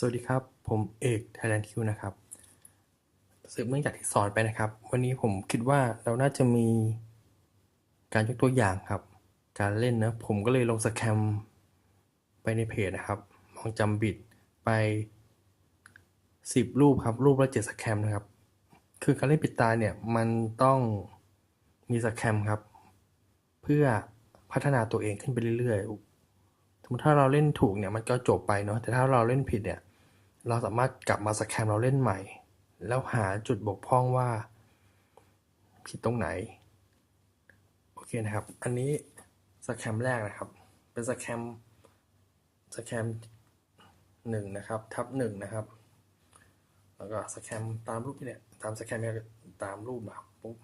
สวัสดีครับ ผมเอก Thailand Q นะครับสืบเนื่องจากที่สอนไปนะครับ วันนี้ผมคิดว่าเราน่าจะมีการยกตัวอย่างครับ การเล่นนะ ผมก็เลยลงสแคมไปในเพจนะครับ มองจำบิดไปสิบรูปครับ รูปละเจ็ดสแคมนะครับ คือการเล่นปิดตาเนี่ย มันต้องมีสแคมครับ เพื่อพัฒนาตัวเองขึ้นไปเรื่อยๆสมมติถ้าเราเล่นถูกเนี่ยมันก็จบไปเนาะแต่ถ้าเราเล่นผิดเนี่ย เราสามารถกลับมาสแคมเราเล่นใหม่ แล้วหาจุดบกพร่องว่า ผิดตรงไหน โอเคนะครับ อันนี้สแคมแรกนะครับ เป็นสแคมสแคมหนึ่งนะครับทับหนึ่งนะครับ แล้วก็สแคมตามรูปนี่เนี่ยตามสแคมตามรูปมาปุ๊บ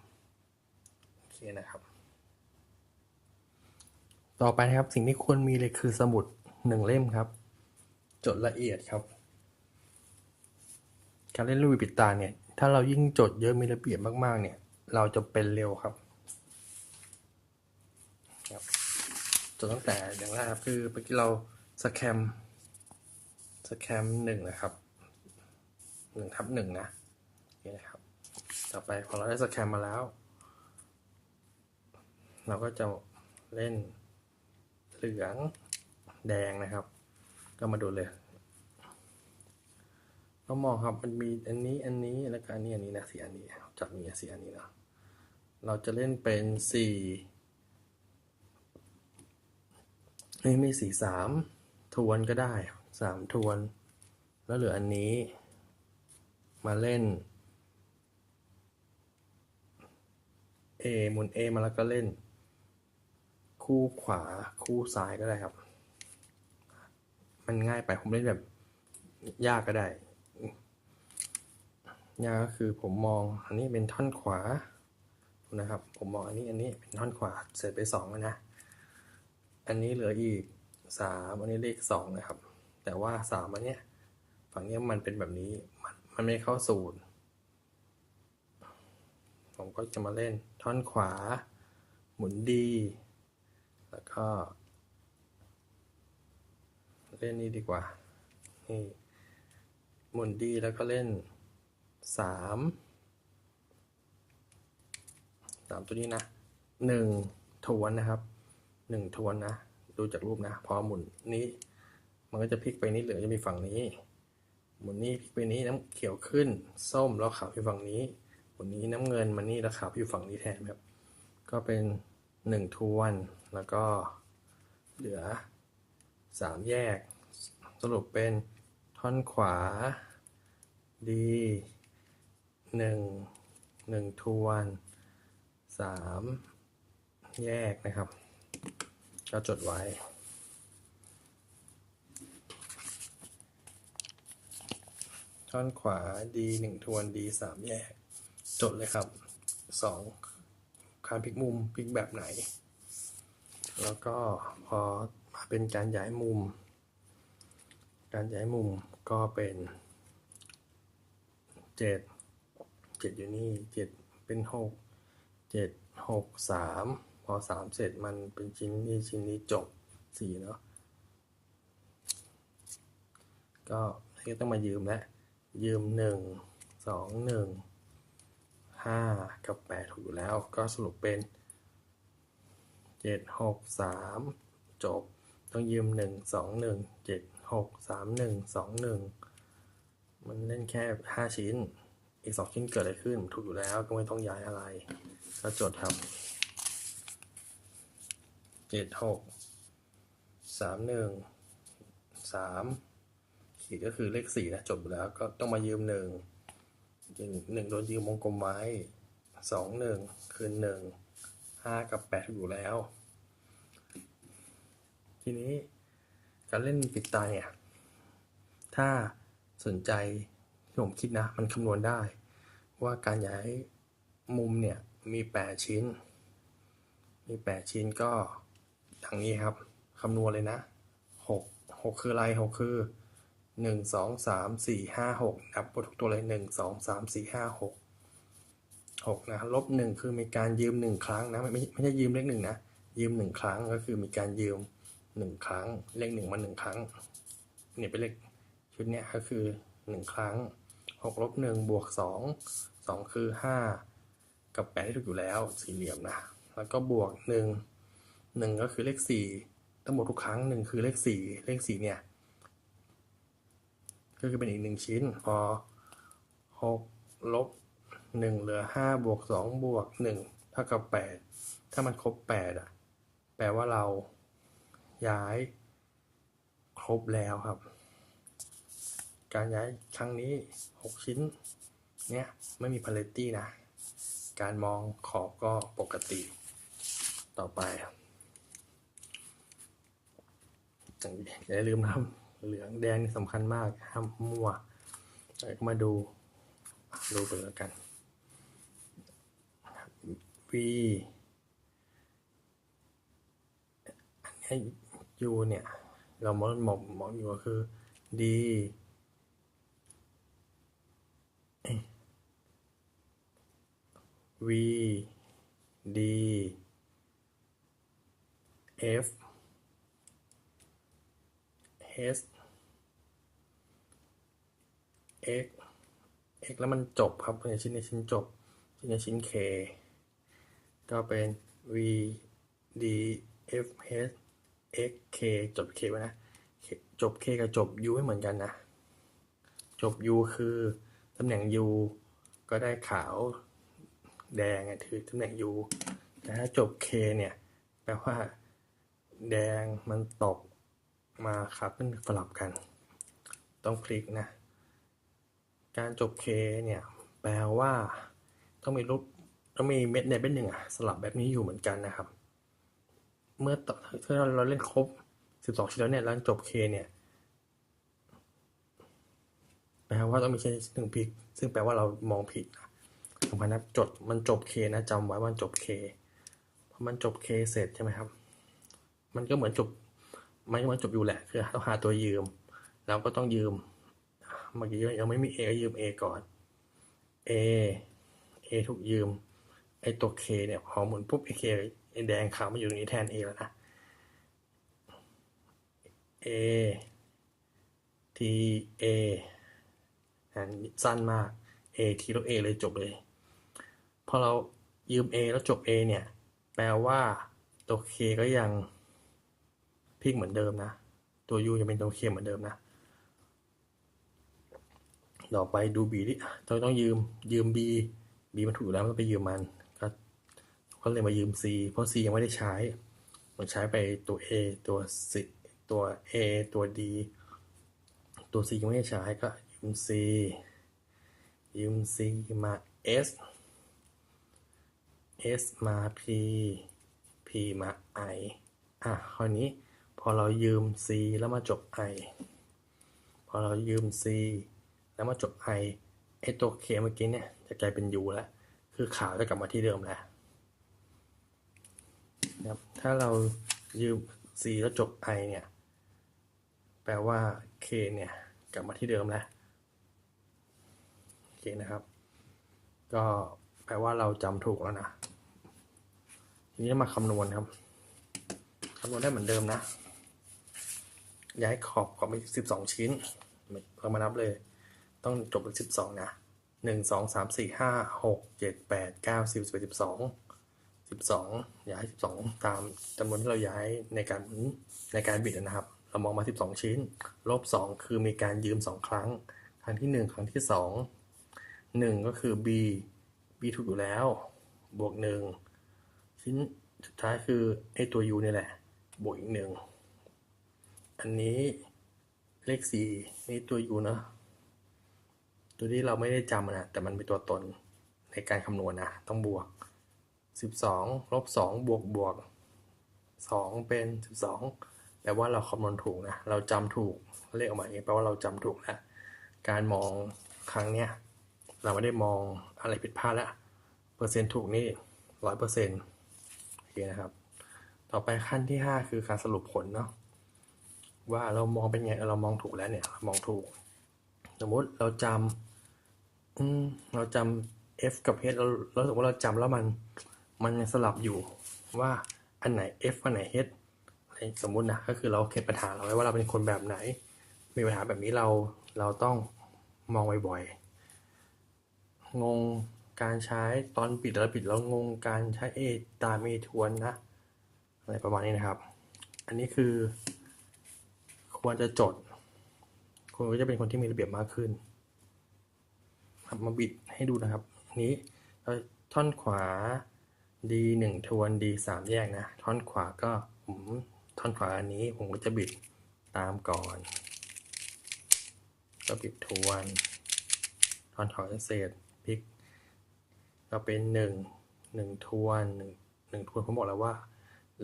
โอเคนะครับ ต่อไปนะครับสิ่งที่ควรมีเลยคือสมุดหนึ่งเล่มครับ จดละเอียดครับ การเล่นลูกปิดตาเนี่ย ถ้าเรายิ่งจดเยอะมีระเบียบมากๆ เนี่ย เราจะเป็นเร็วครับครับจดตั้งแต่อย่างแรกครับคือเมื่อกี้เราสแคมสแคมหนึ่งนะครับหนึ่งทับหนึ่งนะนี่นะครับ ต่อไปพอเราได้สแคมมาแล้ว เราก็จะเล่นเหลืองแดงนะครับ ก็มาดูเลย เรามองครับมันมีอันนี้อันนี้แล้วก็อันนี้อันนี้นะสีอันนี้จับมีสีอันนี้นะเราจะเล่นเป็นสี่ไม่ไม่สี่สามทวนก็ได้สามทวน แล้วเหลืออันนี้ มาเล่น A หมุน A มาแล้วก็เล่น คู่ขวาคู่ซ้ายก็ได้ครับ มันง่ายไปผมเล่นแบบยากก็ได้ ยากก็คือผมมองอันนี้เป็นท่อนขวานะครับ ผมมองอันนี้อันนี้เป็นท่อนขวาเสร็จไปสองนะ อันนี้เหลืออีกสามอันนี้เลขสองนะครับ แต่ว่าสามอันเนี้ยฝั่งนี้มันเป็นแบบนี้มันมันไม่เข้าสูตรผมก็จะมาเล่นท่อนขวา หมุนดี แล้วก็ เล่นนี้ดีกว่านี่หมุนดีแล้วก็เล่น สามสามตัวนี้นะหนึ่งทวนนะครับหนึ่งทวนนะ ดูจากรูปนะ พอหมุนนี้ มันก็จะพลิกไปนี้เหลือจะมีฝั่งนี้ หมุนนี้พลิกไปนี้น้ำเขียวขึ้น ส้มแล้วขาวอยู่ฝั่งนี้ หมุนนี้น้ำเงินมันนี่แล้วขาวอยู่ฝั่งนี้แทนครับ ก็เป็นหนึ่งทวนแล้วก็เหลือสามแยก สรุปเป็นท่อนขวาดี หนึ่งหนึ่งทวนสามแยกนะครับ ก็จดไว้ ท่อนขวาดีหนึ่งทวนดีสามแยก จดเลยครับสองการพลิกมุมพลิกแบบไหน แล้วก็พอมาเป็นการย้ายมุม การย้ายมุมก็เป็นเจ็ดเจ็ดอยู่นี่เจ็ดเป็นหกเจ็ดหกสามพอสามเสร็จมันเป็นชิ้นนี้ชิ้นนี้จบสี่เนาะก็ก็ต้องมายืมแล้วยืมหนึ่งสองหนึ่งห้ากับแปดถูกอยู่แล้วก็สรุปเป็นเจ็ดหกสามจบ ต้องยืมหนึ่งสองหนึ่งเจ็ดหกสามหนึ่งสองหนึ่งมันเล่นแค่ห้าชิ้น อีกสองชิ้นเกิดอะไรขึ้น ถูกอยู่แล้วก็ไม่ต้องย้ายอะไร ก็จดครับเจ็ดหกสามหนึ่งสามขีดก็คือเลขสี่นะจบแล้วก็ต้องมายืมหนึ่งหนึ่งโดนยืมวงกลมไว้สองหนึ่งคือหนึ่งห้ากับแปดอยู่แล้ว ทีนี้การเล่นปิดตาเนี่ย ถ้าสนใจ ที่ผมคิดนะ มันคำนวณได้ ว่าการย้ายมุมเนี่ยมีแปดชิ้น มีแปดชิ้นก็ดังนี้ครับคำนวณเลยนะหกหกคืออะไรหกคือหนึ่งสองสามสี่ห้าหกนับทุกตัวเลยหนึ่งสองสามสี่ห้าหกหกนะลบหนึ่งคือมีการยืมหนึ่งครั้งนะ ไม่ไม่ใช่ยืมเลขหนึ่งนะ ยืมหนึ่งครั้งก็คือมีการยืมหนึ่งครั้ง เลขหนึ่งมาหนึ่งครั้งเนี่ยเป็นเลขชุดเนี้ยก็คือหนึ่งครั้ง หกลบหนึ่งบวกสองสองคือห้ากับแปดที่ถูกอยู่แล้ว สี่เหลี่ยมนะ แล้วก็บวกหนึ่งหนึ่งก็คือเลขสี่ทั้งหมดทุกครั้งหนึ่งคือเลขสี่เลขสี่เนี่ย ก็คือเป็นอีกหนึ่งชิ้น พอหกลบหนึ่งเหลือห้าบวกสองบวกหนึ่งเท่ากับแปดถ้ามันครบแปดอะ แปลว่าเราย้ายครบแล้วครับ การย้ายครั้งนี้หกชิ้น เนี่ยไม่มีพาเลตตี้นะ การมองขอบก็ปกติ ต่อไปอย่าลืมนะครับเหลืองแดงนี่สำคัญมากห้ามมั่วแล้วก็มาดู ดูไปแล้วกัน V อันนี้ U เนี่ย เรามองมองมองอยู่ก็คือ D เอ้ย V D F H X X แล้วมันจบครับในชิ้นในชิ้นจบ ชิ้นในชิ้น K ก็เป็น V D F H X K จบ K ไว้นะ จบ K กับจบ U ไม่เหมือนกันนะ จบ U คือ ตำแหน่ง U ก็ได้ขาว แดงอะถือตำแหน่ง U แต่ถ้าจบ K เนี่ย แปลว่า แดงมันตกมาครับมันสลับกัน ต้องคลิกนะ การจบ K เนี่ย แปลว่า ต้องมีรูปต้องมีเม็ดในเม็ดหนึ่งอะสลับแบบนี้อยู่เหมือนกันนะครับ เมื่อถ้าเราเล่นครบ 12 ชิ้นแล้วเนี่ยแล้วจบ K เนี่ยแปลว่าต้องมีชิ้นหนึ่งผิดซึ่งแปลว่าเรามองผิดนะำคัญนะจดมันจบ K นะจำไว้ว่ามันจบ K พอมันจบ K เสร็จใช่ไหมครับ มันก็เหมือนจบมันก็มือนจบอยู่แหละ คือต้องหาตัวยืม เราก็ต้องยืมเมื่อกี้ยังไม่มี A ก็ยืม A ก่อน A A ถูกยืมไอตัว K เนี่ยพอหมุนปุ๊บไอ K ไอแดงขาวมาอยู่ตรงนี้แทน A แล้วนะ A T A อันสั้นมาก A ทีแล้ว A เลยจบเลย พอเรายืม A แล้วจบ A เนี่ย แปลว่าตัว K ก็ยังพลิกเหมือนเดิมนะ ตัว U จะเป็นตัว K เหมือนเดิมนะ ต่อไปดู B ดิเราต้องยืมยืม B B มันถูกแล้วมันไปยืมมัน ก็ก็เลยมายืม C เพราะ C ยังไม่ได้ใช้ มันใช้ไปตัว A ตัว C ตัว A ตัว D ตัว C ยังไม่ได้ใช้ก็ยืม C ยืม C มา S S มา P P มา I อะคราวนี้พอเรายืม C แล้วมาจบ I พอเรายืม C แล้วมาจบ I ไอตัว K เมื่อกี้เนี่ยจะกลายเป็น U แล้ว คือขาวจะกลับมาที่เดิมแล้วนะครับถ้าเรายืม C แล้วจบ I เนี่ย แปลว่า K เนี่ย กลับมาที่เดิมแล้วโอเคนะครับ ก็แปลว่าเราจำถูกแล้วนะ ทีนี้มาคำนวณครับคำนวณได้เหมือนเดิมนะ ย้ายขอบขอบไปสิบสองชิ้นเรามานับเลย ต้องจบเป็นสิบสองนะหนึ่งสองสามสี่ห้าหกเจ็ดแปดเก้าสิบสิบสิบสองสิบสองย้ายสิบสองตามจำนวนที่เราย้ายในการในการบิดนะครับ เรามองมาสิบสองชิ้น ลบสองคือมีการยืมสองครั้ง ครั้งที่หนึ่งครั้งที่สองหนึ่งก็คือ b b ถูกอยู่แล้ว บวกหนึ่ง ชิ้นสุดท้ายคือไอตัว u นี่แหละ บวกอีกหนึ่ง อันนี้เลขสี่นี่ตัว u เนอะตัวที่เราไม่ได้จำนะ แต่มันเป็นตัวตนในการคำนวณนะต้องบวกสิบสองลบสองบวกบวกสองเป็นสิบสองแปลว่าเราคำนวณถูกนะ เราจำถูกเลขออกมาเองแปลว่าเราจำถูกแล้ว การมองครั้งเนี้ยเราไม่ได้มองอะไรผิดพลาดแล้ว เปอร์เซ็นต์ถูกนี่ร้อยเปอร์เซ็นต์ เคนะครับ ต่อไปขั้นที่ห้าคือการสรุปผลเนาะว่าเรามองเป็นไงเรามองถูกแล้วเนี่ยมองถูก สมมติเราจำอืมเราจำ f กับ h เราเราสมมติเราจำแล้วมันมันสลับอยู่ว่าอันไหน f อันไหน h สมมุตินะก็คือเราเขียนปัญหาเราไว้ว่าเราเป็นคนแบบไหน มีปัญหาแบบนี้เราเราต้องมองบ่อยๆงง การใช้ตอนปิดแล้วปิดแล้วงงการใช้เอตามเอทวนนะ อะไรประมาณนี้นะครับ อันนี้คือ ควรจะจดคุณก็จะเป็นคนที่มีระเบียบมากขึ้นครับมาบิดให้ดูนะครับ นี้ท่อนขวา D หนึ่งทวน D สามแยกนะ ท่อนขวาก็ผมท่อนขวาอันนี้ผมก็จะบิดตามก่อน ก็บิดทวน ท่อนขวาเศษพลิก ก็เป็นหนึ่งหนึ่งทวนหนึ่งหนึ่งทวนผมบอกแล้วว่า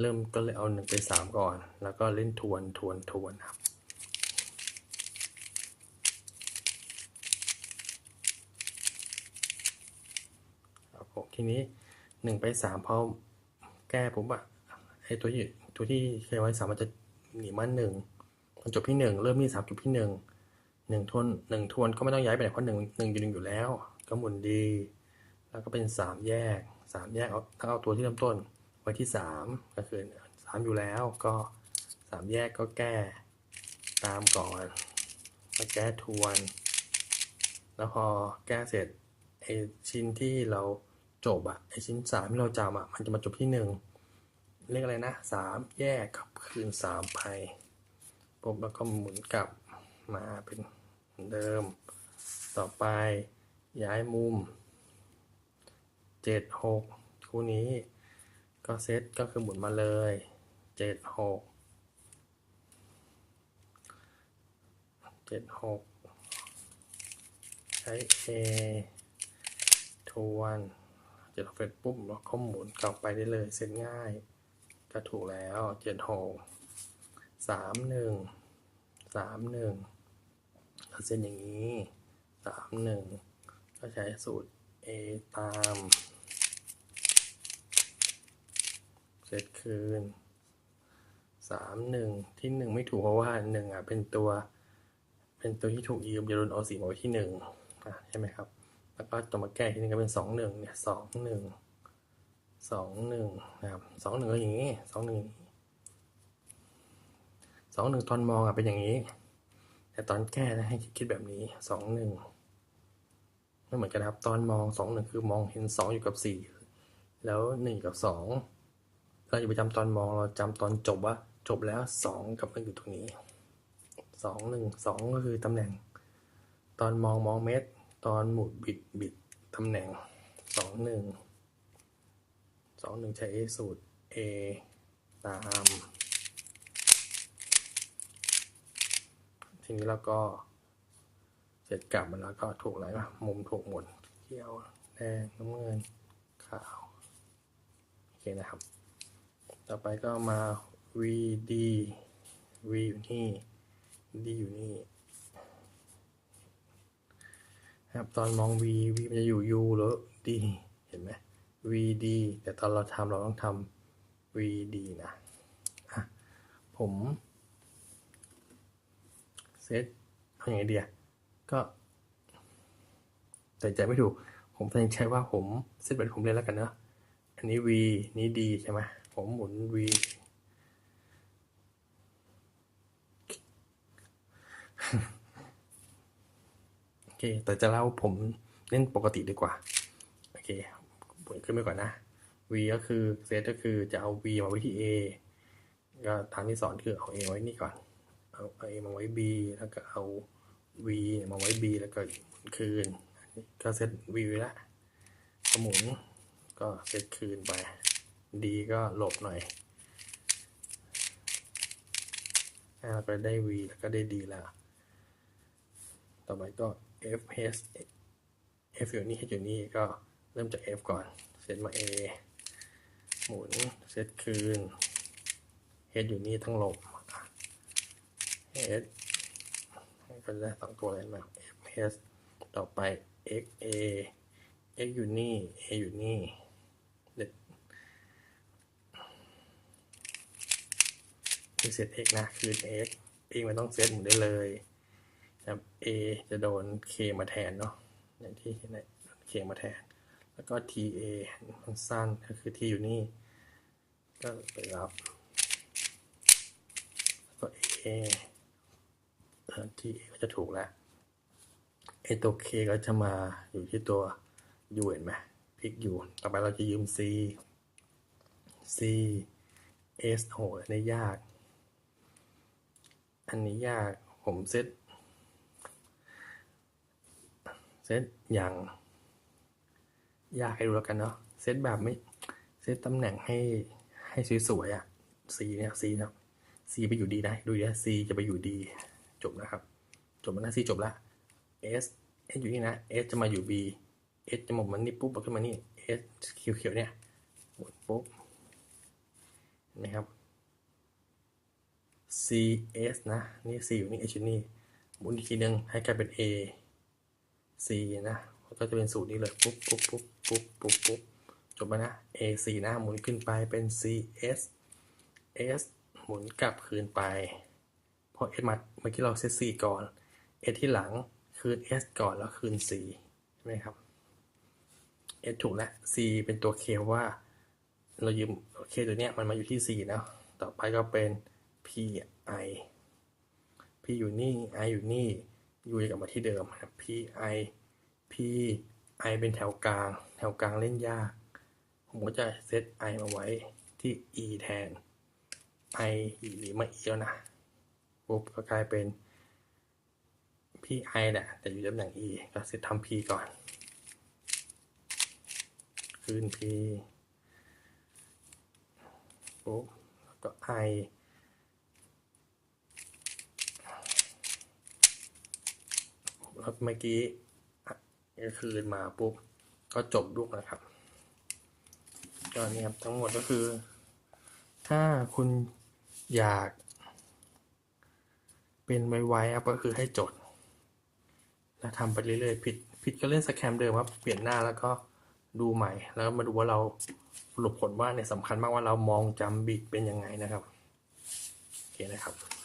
เริ่มก็เลยเอาหนึ่งไปสามก่อน แล้วก็เล่นทวนทวนทวนครับครับผมทีนี้หนึ่งไปสามพอแก้ปุ๊บอะไอตัวที่ตัวที่เคยไว้สามมันจะหนีมาหนึ่งมันจบที่หนึ่งเริ่มที่สามจบที่หนึ่งหนึ่งทวนหนึ่งทวนก็ไม่ต้องย้ายไปไหนเพราะหนึ่งหนึ่งอยู่หนึ่งอยู่แล้ว ก็หมุนดี แล้วก็เป็นสามแยกสามแยกเอาถ้าเอาตัวที่เริ่มต้นไว้ที่สามก็คือสามอยู่แล้วก็สามแยกก็แก้ตามก่อนมาแก้ทวน แล้วพอแก้เสร็จไอชิ้นที่เราจบอะไอชิ้นสามที่เราจำอะมันจะมาจบที่หนึ่งเรียกอะไรนะสามแยกกับคืนสามไปปุ๊บแล้วก็หมุนกลับมาเป็นเหมือนเดิม ต่อไปย้ายมุม เจ็ดหกคู่นี้ ก็เซตก็คือหมุนมาเลยเจ็ดหกเจ็ดหกใช้ A ทวนเจ็ดหกเสร็จปุ๊บแล้วก็หมุนกลับไปได้เลยเสร็จง่าย ก็ถูกแล้วเจ็ดหกสามหนึ่งสามหนึ่งถ้าเส้นอย่างนี้สามหนึ่งก็ใช้สูตร A ตาม เสร็จคืนสามหนึ่งที่หนึ่งไม่ถูกเพราะว่าหนึ่งอะเป็นตัว เป็นตัวที่ถูกยืมจะโดนเอาสีมาไว้ที่หนึ่งอะใช่ไหมครับ แล้วก็ตัวมาแก้ที่นี่ก็เป็นสองหนึ่งเนี่ยสองหนึ่งสองหนึ่งนะครับสองหนึ่งก็อย่างนี้สองหนึ่งสองหนึ่งตอนมองอะเป็นอย่างนี้ แต่ตอนแก้นะให้คิดแบบนี้สองหนึ่งไม่เหมือนกันครับตอนมองสองหนึ่งคือมองเห็นสองอยู่กับสี่แล้วหนึ่งกับสอง เราอย่าไปจำตอนมองเราจำตอนจบว่าจบแล้วสองกับมันอยู่ตรงนี้สองหนึ่งสองก็คือตำแหน่ง ตอนมองมองเม็ด ตอนหมุดบิดบิดตำแหน่งสองหนึ่งสองหนึ่งใช้สูตร A ตาม ทีนี้เราก็เสร็จกลับมาแล้วก็ถูกอะไรวะมุมถูกหมดเขียวแดงน้ำเงินขาว โอเคนะครับ ต่อไปก็มา VD V อยู่นี่ D อยู่นี่ครับตอนมอง V V มันจะอยู่ U หรือ D เห็นไหม VD แต่ตอนเราทำเราต้องทำ VD นะะผมเซตเอาอย่างไงเดียก็แต่ใจไม่ถูก ผมตัดสินใจว่าผมเซตแบบผมเล่นแล้วกันเนอะอันนี้ V นี้ D ใช่ไหม ผมหมุน V โอเค แต่จะเล่าผมเล่นปกติดีกว่า โอเคปวดขึ้นไปก่อนนะ V ก็คือเซตก็คือจะเอา V มาไว้ที่ A ก็ทางที่สอนคือเอา A ไว้นี่ก่อน เอา A มาไว้ B แล้วก็เอา V มาไว้ B แล้วก็หมุนคืนนี่ก็เซต V ไว้ละหมุนก็เซตคืนไป D ก็หลบหน่อยแล้วก็ได้ V แล้วก็ได้ D แล้ว ต่อไปก็ F H F อยู่นี่ H อยู่นี่ก็เริ่มจาก F ก่อน เซตมา A หมุน เซตคืน H อยู่นี่ต้องหลบ H ก็จะได้สองตัวเลยมา F H ต่อไป X A X อยู่นี่ A อยู่นี่เด็ดคือ เซต X นะ คืน X X มันต้องเซตหมุนได้เลยนะครับ A จะโดน K มาแทนเนาะอย่างที่เห็นเนี่ยโดน K มาแทน แล้วก็ TA มันสั้นก็คือ T อยู่นี่ ก็ไปรับแล้วก็ A เออที่ A ก็จะถูกแล้วไอตัว K ก็จะมาอยู่ที่ตัว U เห็นไหมพลิกอยู่ ต่อไปเราจะยืม C C S โหอันนี้ยาก อันนี้ยากผมเซตเซตอย่างยากให้ดูแล้วกันเนาะเซตแบบไม่เซตตำแหน่งให้ให้สวยๆอะ C เนี่ย C นะ C ไปอยู่ดีนะดูดิ C จะไปอยู่ดีจบนะครับ จบแล้วนะ C จบละ S S อยู่นี่นะ S จะมาอยู่ B S จะหมดมันนี่ปุ๊บขึ้นมานี่ S เขียวๆเนี่ยหมดปุ๊บนะครับ C S นะ นี่ C อยู่นี่ H อยู่นี่หมุนอีกทีนึงให้กลายเป็น A C นะก็จะเป็นสูตรนี้เลยปุ๊บปุ๊บปุ๊บปุ๊บปุ๊บปุ๊บจบแล้วนะ A C นะหมุนขึ้นไปเป็น C S S หมุนกลับคืนไปพอ S มาเมื่อกี้เราเซต C ก่อน S ที่หลังคืน S ก่อนแล้วคืน C ใช่ไหมครับ S ถูกแล้ว C เป็นตัว K ว่า เรายืม K ตัวเนี้ยมันมาอยู่ที่ C นะต่อไปก็เป็น P I P อยู่นี่ I อยู่นี่ U กลับมาที่เดิมครับ P I P I เป็นแถวกลาง แถวกลางเล่นยาก ผมก็จะเซต I มาไว้ที่ E แทน I หรือมา E แล้วนะปุ๊บก็กลายเป็น P I แหละ แต่อยู่ตำแหน่ง E ก็เซตทำ P ก่อน คืน P ปุ๊บแล้วก็ I แล้วเมื่อกี้คืนมาปุ๊บก็จบลูกนะครับก็นี่ครับทั้งหมดก็คือ ถ้าคุณอยาก เป็นไวๆครับก็คือให้จดแล้วทำไปเรื่อยๆผิดผิดก็เล่นสแคมเดิมครับเปลี่ยนหน้าแล้วก็ดูใหม่ แล้วมาดูว่าเราสรุปผลว่าเนี่ยสำคัญมากว่าเรามองจำบิดเป็นยังไงนะครับโอเคนะครับ